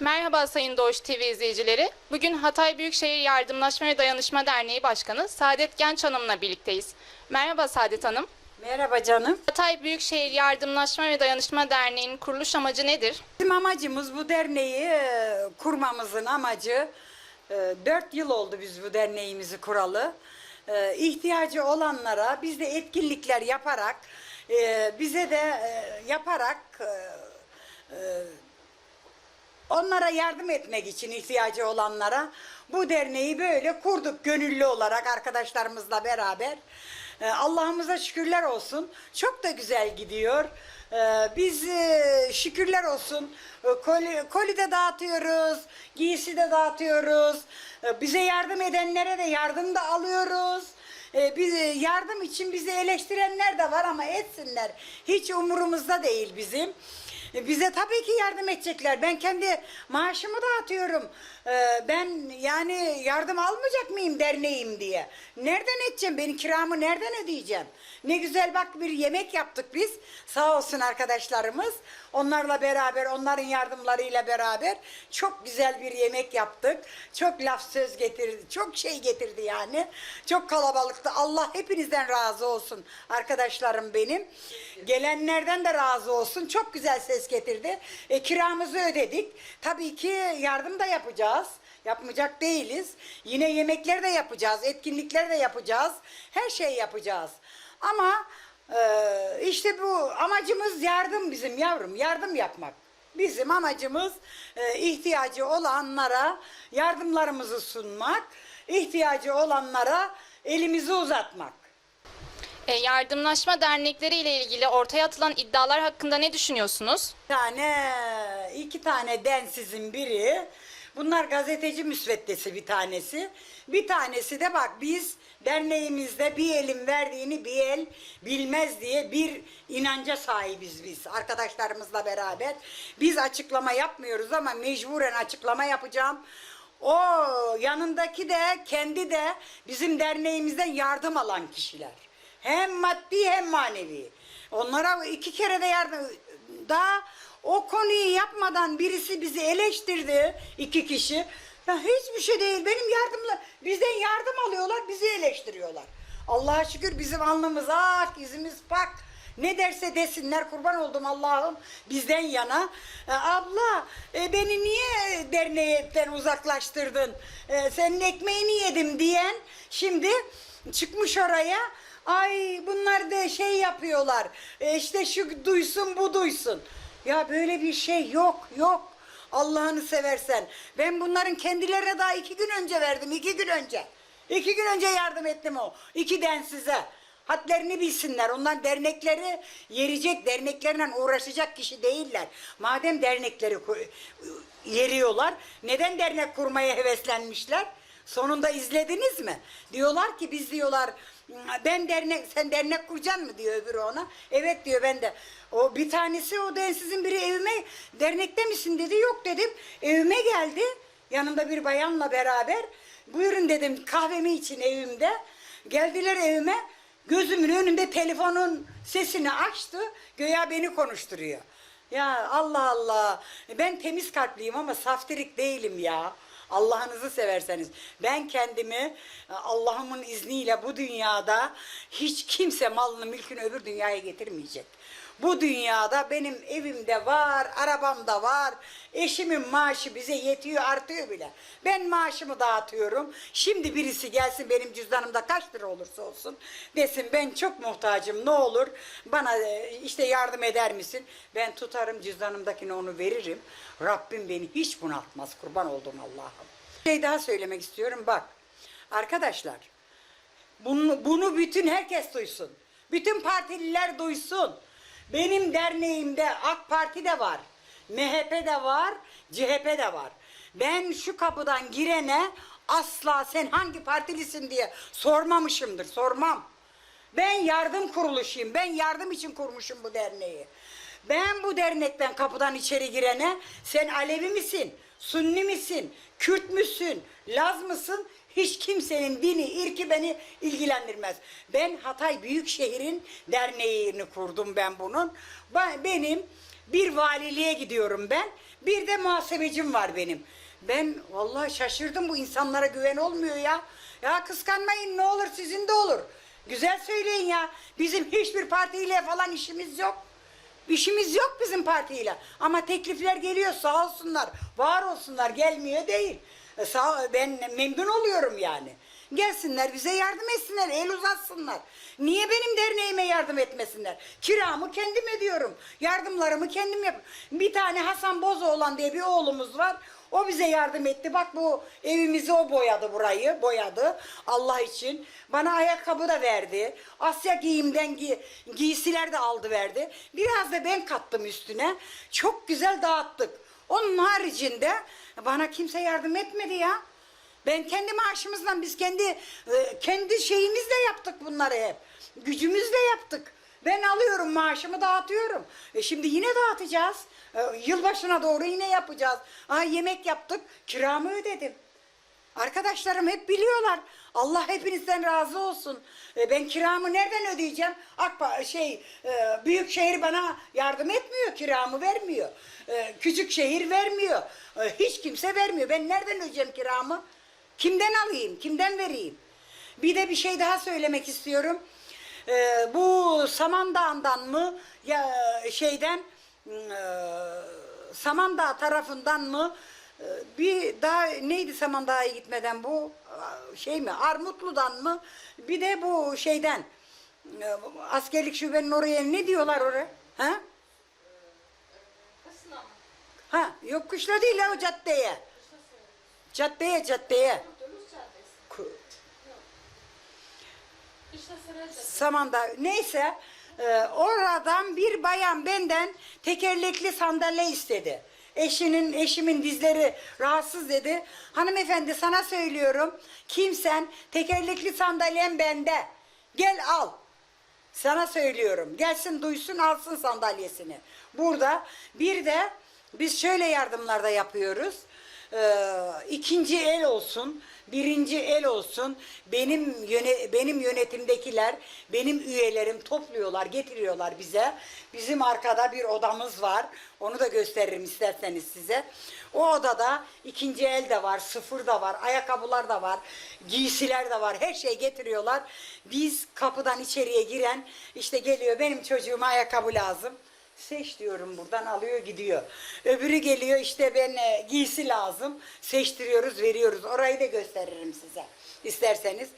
Merhaba Sayın Doğuş TV izleyicileri. Bugün Hatay Büyükşehir Yardımlaşma ve Dayanışma Derneği Başkanı Saadet Genç Hanım'la birlikteyiz. Merhaba Saadet Hanım. Merhaba canım. Hatay Büyükşehir Yardımlaşma ve Dayanışma Derneği'nin kuruluş amacı nedir? Bizim amacımız bu derneği e, kurmamızın amacı 4 yıl oldu biz bu derneğimizi kuralı. E, ihtiyacı olanlara biz de etkinlikler yaparak e, bize de e, yaparak e, e, onlara yardım etmek için ihtiyacı olanlara bu derneği böyle kurduk gönüllü olarak arkadaşlarımızla beraber. Ee, Allah'ımıza şükürler olsun. Çok da güzel gidiyor. Ee, Biz e, şükürler olsun e, koli, koli de dağıtıyoruz, giysi de dağıtıyoruz. Ee, Bize yardım edenlere de yardım da alıyoruz. Ee, Biz e, yardım için bizi eleştirenler de var ama etsinler. Hiç umurumuzda değil bizim. E, Bize tabii ki yardım edecekler. Ben kendi maaşımı dağıtıyorum. Ee, Ben yani yardım almayacak mıyım derneğim diye. Nereden edeceğim? Benim kiramı nereden ödeyeceğim? Ne güzel bak bir yemek yaptık biz. Sağ olsun arkadaşlarımız. Onlarla beraber, onların yardımlarıyla beraber çok güzel bir yemek yaptık. Çok laf söz getirdi. Çok şey getirdi yani. Çok kalabalıktı. Allah hepinizden razı olsun arkadaşlarım benim. Gelenlerden de razı olsun. Çok güzel ses getirdi. E, kiramızı ödedik. Tabii ki yardım da yapacağız. Yapmayacak değiliz. Yine yemekler de yapacağız. Etkinlikler de yapacağız. Her şey yapacağız. Ama e, işte bu amacımız yardım bizim yavrum. Yardım yapmak. Bizim amacımız e, ihtiyacı olanlara yardımlarımızı sunmak. ihtiyacı olanlara elimizi uzatmak. E, yardımlaşma dernekleri ile ilgili ortaya atılan iddialar hakkında ne düşünüyorsunuz? Bir tane, iki tane densizin biri. Bunlar gazeteci müsveddesi bir tanesi. Bir tanesi de bak biz derneğimizde bir elin verdiğini bir el bilmez diye bir inanca sahibiz biz arkadaşlarımızla beraber. Biz açıklama yapmıyoruz ama mecburen açıklama yapacağım. O yanındaki de kendi de bizim derneğimizden yardım alan kişiler. Hem maddi hem manevi. Onlara iki kere de yardım daha o konuyu yapmadan birisi bizi eleştirdi iki kişi. Ya hiçbir şey değil. Benim yardımla bizden yardım alıyorlar, bizi eleştiriyorlar. Allah'a şükür bizim alnımız ak, yüzümüz pak. Ne derse desinler kurban oldum Allah'ım bizden yana. E, abla e, beni niye derneğten uzaklaştırdın? E, senin ekmeğini yedim diyen şimdi çıkmış oraya. Ay bunlar da şey yapıyorlar. E, işte şu duysun bu duysun. Ya böyle bir şey yok yok. Allah'ını seversen. Ben bunların kendilerine daha iki gün önce verdim. iki gün önce. İki gün önce yardım ettim o. İki densize. Hadlerini bilsinler. Onlar dernekleri yerecek, derneklerle uğraşacak kişi değiller. Madem dernekleri yeriyorlar, neden dernek kurmaya heveslenmişler? Sonunda izlediniz mi? Diyorlar ki biz diyorlar ben dernek sen dernek kuracaksın mı diyor öbürü ona. Evet diyor ben de. O bir tanesi o densizin biri evime dernekte misin dedi. Yok dedim. Evime geldi. Yanımda bir bayanla beraber. Buyurun dedim kahvemi için evimde. Geldiler evime. Gözümün önünde telefonun sesini açtı. Göya beni konuşturuyor. Ya Allah Allah. Ben temiz kalpliyim ama saftirik değilim ya. Allah'ınızı severseniz. Ben kendimi Allah'ımın izniyle bu dünyada hiç kimse malını mülkünü öbür dünyaya getirmeyecek. Bu dünyada benim evimde var, arabamda var. Eşimin maaşı bize yetiyor, artıyor bile. Ben maaşımı dağıtıyorum. Şimdi birisi gelsin benim cüzdanımda kaç lira olursa olsun desin ben çok muhtacım ne olur bana e, işte yardım eder misin? Ben tutarım cüzdanımdakini onu veririm. Rabbim beni hiç bunaltmaz kurban oldum Allah'ım. Bir şey daha söylemek istiyorum bak. Arkadaşlar bunu, bunu bütün herkes duysun. Bütün partililer duysun. Benim derneğimde AK Parti de var. MHP de var, CHP de var. Ben şu kapıdan girene asla sen hangi partilisin diye sormamışımdır, sormam. Ben yardım kuruluşuyum. Ben yardım için kurmuşum bu derneği. Ben bu dernekten kapıdan içeri girene sen Alevi misin? Sunni misin? Kürt müsün? Laz mısın? Hiç kimsenin dini, irki beni ilgilendirmez. Ben Hatay Büyükşehir'in derneğini kurdum ben bunun. Ben- Benim bir valiliğe gidiyorum ben. Bir de muhasebecim var benim. Ben vallahi şaşırdım bu insanlara güven olmuyor ya. Ya kıskanmayın ne olur sizin de olur. Güzel söyleyin ya. Bizim hiçbir partiyle falan işimiz yok. İşimiz yok bizim partiyle. Ama teklifler geliyor sağ olsunlar. Var olsunlar gelmiyor değil. E, Sağ, ben memnun oluyorum yani. Gelsinler bize yardım etsinler, el uzatsınlar. Niye benim derneğime yardım etmesinler? Kiramı kendim ödüyorum. Yardımlarımı kendim yap. Bir tane Hasan Bozoğlan diye bir oğlumuz var. O bize yardım etti. Bak bu evimizi o boyadı burayı. Boyadı. Allah için. Bana ayakkabı da verdi. Asya giyimden gi- giysiler de aldı verdi. Biraz da ben kattım üstüne. Çok güzel dağıttık. Onun haricinde bana kimse yardım etmedi ya. Ben kendi maaşımızdan biz kendi e, kendi şeyimizle yaptık bunları hep. Gücümüzle yaptık. Ben alıyorum maaşımı dağıtıyorum. E şimdi yine dağıtacağız. E, yılbaşına doğru yine yapacağız. Aa, yemek yaptık, kiramı ödedim. Arkadaşlarım hep biliyorlar. Allah hepinizden razı olsun. E, ben kiramı nereden ödeyeceğim? Akba şey e, büyük şehir bana yardım etmiyor, kiramı vermiyor. E, küçük şehir vermiyor. E, hiç kimse vermiyor. Ben nereden ödeyeceğim kiramı? Kimden alayım? Kimden vereyim? Bir de bir şey daha söylemek istiyorum. E, bu Samandağ'dan mı ya şeyden e, Samandağ tarafından mı e, bir daha neydi Samandağ'a gitmeden bu şey mi Armutlu'dan mı bir de bu şeyden askerlik şubenin oraya ne diyorlar oraya? Ha? Ha, yok kışla değil o caddeye. Caddeye caddeye. Ku- Samanda neyse e, oradan bir bayan benden tekerlekli sandalye istedi. Eşinin eşimin dizleri rahatsız dedi. Hanımefendi sana söylüyorum. Kimsen tekerlekli sandalyem bende. Gel al. Sana söylüyorum. Gelsin duysun alsın sandalyesini. Burada bir de biz şöyle yardımlarda yapıyoruz. Ee, ikinci el olsun, birinci el olsun. Benim yöne, benim yönetimdekiler, benim üyelerim topluyorlar, getiriyorlar bize. Bizim arkada bir odamız var. Onu da gösteririm isterseniz size. O odada ikinci el de var, sıfır da var, ayakkabılar da var, giysiler de var. Her şey getiriyorlar. Biz kapıdan içeriye giren işte geliyor benim çocuğuma ayakkabı lazım. Seç diyorum buradan alıyor gidiyor. Öbürü geliyor işte ben e, giysi lazım. Seçtiriyoruz veriyoruz. Orayı da gösteririm size isterseniz.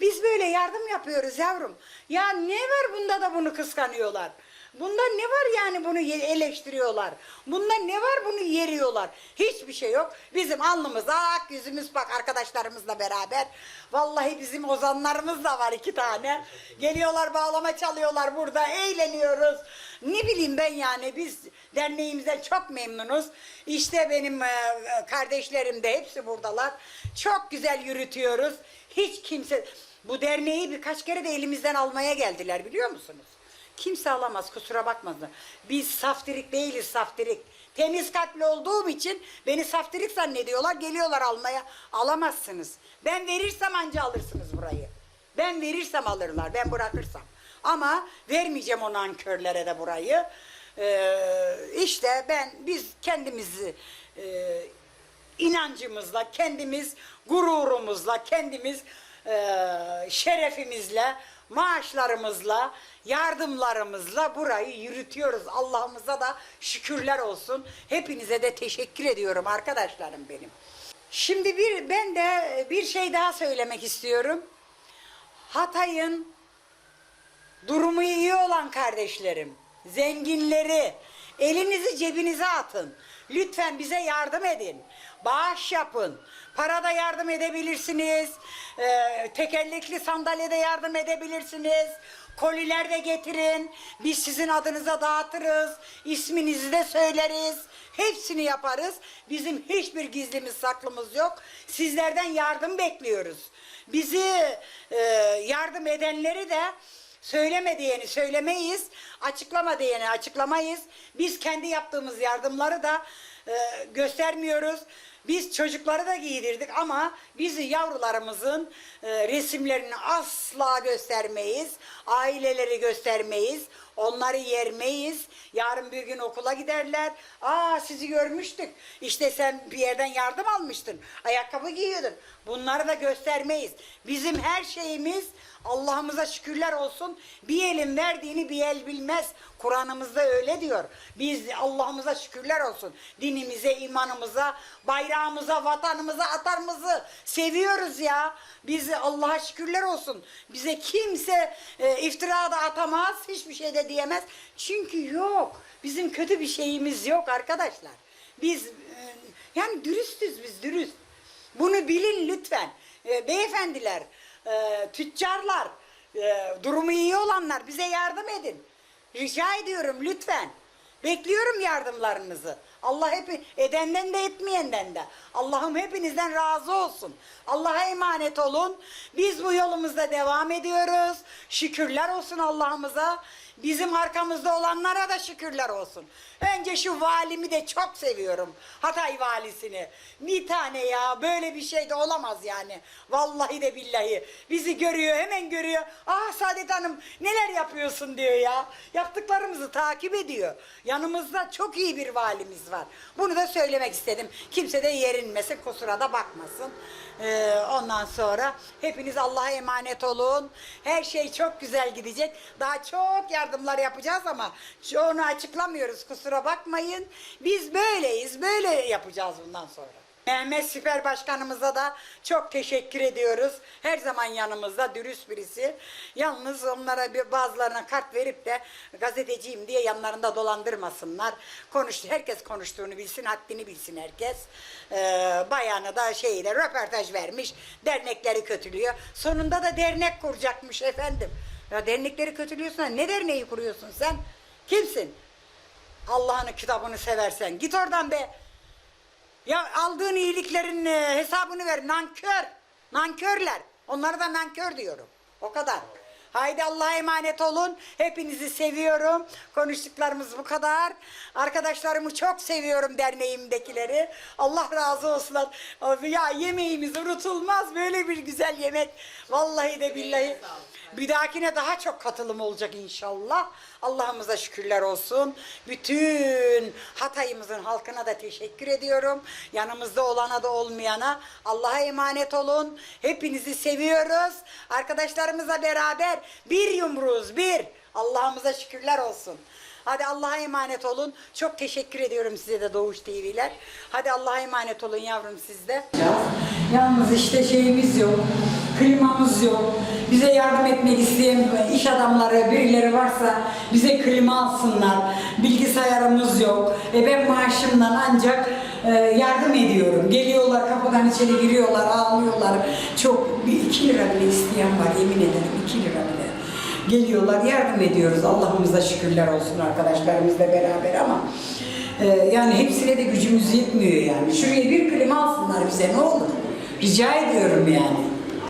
Biz böyle yardım yapıyoruz yavrum. Ya ne var bunda da bunu kıskanıyorlar? Bunda ne var yani bunu eleştiriyorlar? Bunda ne var bunu yeriyorlar? Hiçbir şey yok. Bizim alnımız ak, yüzümüz bak arkadaşlarımızla beraber. Vallahi bizim ozanlarımız da var iki tane. Geliyorlar bağlama çalıyorlar burada eğleniyoruz. Ne bileyim ben yani biz derneğimizden çok memnunuz. İşte benim kardeşlerim de hepsi buradalar. Çok güzel yürütüyoruz. Hiç kimse bu derneği birkaç kere de elimizden almaya geldiler biliyor musunuz? Kimse alamaz kusura bakmasın. Biz saftirik değiliz saftirik. Temiz kalpli olduğum için beni saftirik zannediyorlar. Geliyorlar almaya. Alamazsınız. Ben verirsem anca alırsınız burayı. Ben verirsem alırlar. Ben bırakırsam. Ama vermeyeceğim o nankörlere de burayı. Ee, işte ben biz kendimizi e, inancımızla, kendimiz gururumuzla, kendimiz e, şerefimizle, maaşlarımızla, yardımlarımızla burayı yürütüyoruz. Allah'ımıza da şükürler olsun. Hepinize de teşekkür ediyorum arkadaşlarım benim. Şimdi bir ben de bir şey daha söylemek istiyorum. Hatay'ın durumu iyi olan kardeşlerim, zenginleri elinizi cebinize atın. Lütfen bize yardım edin. Bağış yapın. Parada yardım edebilirsiniz. Ee, tekerlekli sandalyede yardım edebilirsiniz. Koliler de getirin. Biz sizin adınıza dağıtırız. İsminizi de söyleriz. Hepsini yaparız. Bizim hiçbir gizlimiz saklımız yok. Sizlerden yardım bekliyoruz. Bizi e, yardım edenleri de Söyleme diyeni söylemeyiz, açıklama diyeni açıklamayız. Biz kendi yaptığımız yardımları da e, göstermiyoruz. Biz çocukları da giydirdik ama bizi yavrularımızın e, resimlerini asla göstermeyiz. Aileleri göstermeyiz. Onları yermeyiz. Yarın bir gün okula giderler. Aa sizi görmüştük. İşte sen bir yerden yardım almıştın. Ayakkabı giyiyordun. Bunları da göstermeyiz. Bizim her şeyimiz Allah'ımıza şükürler olsun. Bir elin verdiğini bir el bilmez. Kur'an'ımızda öyle diyor. Biz Allah'ımıza şükürler olsun. Dinimize, imanımıza, bayrağımıza, vatanımıza, atarımızı seviyoruz ya. Biz Allah'a şükürler olsun. Bize kimse e, iftira da atamaz, hiçbir şey diyemez. Çünkü yok. Bizim kötü bir şeyimiz yok arkadaşlar. Biz e, yani dürüstüz biz, dürüst. Bunu bilin lütfen. E, beyefendiler, e, tüccarlar, durumu iyi olanlar bize yardım edin. Rica ediyorum lütfen. Bekliyorum yardımlarınızı. Allah hep edenden de etmeyenden de. Allah'ım hepinizden razı olsun. Allah'a emanet olun. Biz bu yolumuzda devam ediyoruz. Şükürler olsun Allah'ımıza. Bizim arkamızda olanlara da şükürler olsun. Önce şu valimi de çok seviyorum. Hatay valisini. Bir tane ya böyle bir şey de olamaz yani. Vallahi de billahi. Bizi görüyor hemen görüyor. Ah Saadet Hanım neler yapıyorsun diyor ya. Yaptıklarımızı takip ediyor. Yanımızda çok iyi bir valimiz var. Bunu da söylemek istedim. Kimse de yerinmesin kusura da bakmasın. Ee, ondan sonra hepiniz Allah'a emanet olun. Her şey çok güzel gidecek. Daha çok yardımlar yapacağız ama çoğunu açıklamıyoruz kusura bakmayın. Biz böyleyiz. Böyle yapacağız bundan sonra. Mehmet Siper Başkanımıza da çok teşekkür ediyoruz. Her zaman yanımızda dürüst birisi. Yalnız onlara bir bazılarına kart verip de gazeteciyim diye yanlarında dolandırmasınlar. Konuştu, herkes konuştuğunu bilsin, haddini bilsin herkes. Ee, bayanı da şeyde röportaj vermiş, dernekleri kötülüyor. Sonunda da dernek kuracakmış efendim. Ya dernekleri kötülüyorsun, ne derneği kuruyorsun sen? Kimsin? Allah'ın kitabını seversen git oradan be. Ya aldığın iyiliklerin e, hesabını ver. Nankör. Nankörler. Onlara da nankör diyorum. O kadar. Haydi Allah'a emanet olun. Hepinizi seviyorum. Konuştuklarımız bu kadar. Arkadaşlarımı çok seviyorum derneğimdekileri. Allah razı olsun. Ya yemeğimiz unutulmaz. Böyle bir güzel yemek. Vallahi de billahi. Bir dahakine daha çok katılım olacak inşallah. Allah'ımıza şükürler olsun. Bütün Hatay'ımızın halkına da teşekkür ediyorum. Yanımızda olana da olmayana Allah'a emanet olun. Hepinizi seviyoruz. Arkadaşlarımızla beraber bir yumruğuz, bir. Allah'ımıza şükürler olsun. Hadi Allah'a emanet olun. Çok teşekkür ediyorum size de Doğuş TV'ler. Hadi Allah'a emanet olun yavrum siz de. Yalnız işte şeyimiz yok. Klimamız yok. Bize yardım etmek isteyen iş adamları, birileri varsa bize klima alsınlar. Bilgisayarımız yok. E ben maaşımdan ancak e, yardım ediyorum. Geliyorlar kapıdan içeri giriyorlar, ağlıyorlar. Çok bir iki lira bile isteyen var yemin ederim iki lira bile. Geliyorlar yardım ediyoruz. Allah'ımıza şükürler olsun arkadaşlarımızla beraber ama e, yani hepsine de gücümüz yetmiyor yani. Şuraya bir klima alsınlar bize ne olur. Rica ediyorum yani.